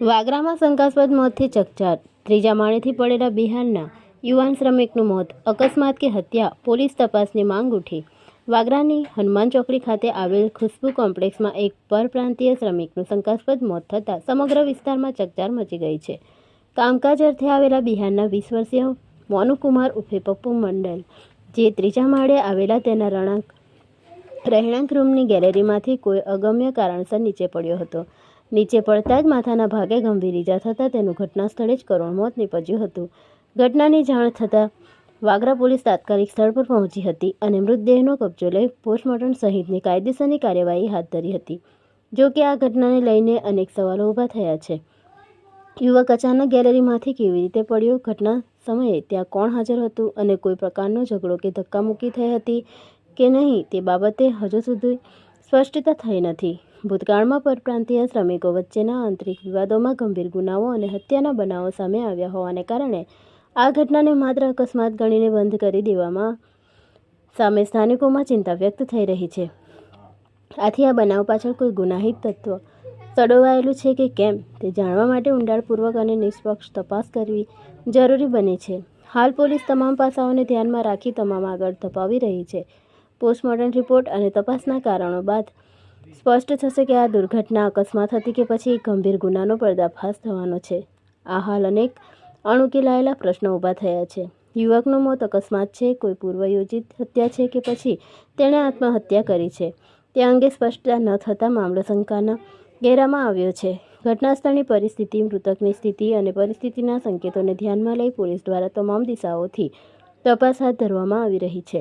વાગરામાં શંકાસ્પદ મોતથી ચકચાર. ત્રીજા માળેથી પડેલા બિહારના યુવાન શ્રમિકનું મોત, અકસ્માત કે હત્યા, પોલીસ તપાસની માંગ ઉઠી. વાગરાની હનુમાન ચોકડી ખાતે આવેલ ખુશ્બુ કોમ્પ્લેક્સમાં એક પરપ્રાંતીય શ્રમિકનું શંકાસ્પદ મોત થતાં સમગ્ર વિસ્તારમાં ચકચાર મચી ગઈ છે. કામકાજ અર્થે આવેલા બિહારના વીસ વર્ષીય મોનુકુમાર ઉર્ફે પપ્પુ મંડલ, જે ત્રીજા માળે આવેલા તેના રણાંક, રહેણાંક રૂમની ગેલેરીમાંથી કોઈ અગમ્ય કારણસર નીચે પડ્યો હતો. નીચે પડતા જ માથાના ભાગે ગંભીર ઈજા થતાં તેનું ઘટના સ્થળે જ કરુણ મોત નીપજ્યું હતું. ઘટનાની જાણ થતાં વાગરા પોલીસ તાત્કાલિક સ્થળ પર પહોંચી હતી અને મૃતદેહનો કબજો લઈ પોસ્ટમોર્ટમ સહિતની કાયદેસરની કાર્યવાહી હાથ ધરી હતી. જો કે આ ઘટનાને લઈને અનેક સવાલો ઊભા થયા છે. યુવક અચાનક ગેલેરીમાંથી કેવી રીતે પડ્યો? ઘટના સમયે ત્યાં કોણ હાજર હતું અને કોઈ પ્રકારનો ઝઘડો કે ધક્કામુક્કી થઈ હતી કે નહીં તે બાબતે હજુ સુધી સ્પષ્ટતા થઈ નથી. ભૂતકાળમાં પરપ્રાંતીય શ્રમિકો વચ્ચેના આંતરિક વિવાદોમાં ગંભીર ગુનાઓ અને હત્યાના બનાવો સામે આવ્યા હોવાને કારણે આ ઘટનાને માત્ર અકસ્માત ગણીને બંધ કરી દેવામાં સામે સ્થાનિકોમાં ચિંતા વ્યક્ત થઈ રહી છે. આથી આ બનાવ પાછળ કોઈ ગુનાહિત તત્વ સડોવાયેલું છે કે કેમ તે જાણવા માટે ઊંડાણપૂર્વક અને નિષ્પક્ષ તપાસ કરવી જરૂરી બને છે. હાલ પોલીસ તમામ પાસાઓને ધ્યાનમાં રાખી તમામ આગળ ધપાવી રહી છે. પોસ્ટમોર્ટમ રિપોર્ટ અને તપાસના કારણો બાદ સ્પષ્ટ થશે કે આ દુર્ઘટના અકસ્માત હતી કે પછી ગંભીર ગુનાનો પર્દાફાશ થવાનો છે. આ હાલ અનેક અણુકેલાયેલા પ્રશ્નો ઊભા થયા છે. યુવકનું મોત અકસ્માત છે, કોઈ પૂર્વયોજિત હત્યા છે કે પછી તેણે આત્મહત્યા કરી છે. તે અંગે સ્પષ્ટતા ન થતાં મામલો શંકાના ઘેરામાં આવ્યો છે. ઘટનાસ્થળની પરિસ્થિતિ, મૃતકની સ્થિતિ અને પરિસ્થિતિના સંકેતોને ધ્યાનમાં લઈ પોલીસ દ્વારા તમામ દિશાઓથી તપાસ હાથ ધરવામાં આવી રહી છે.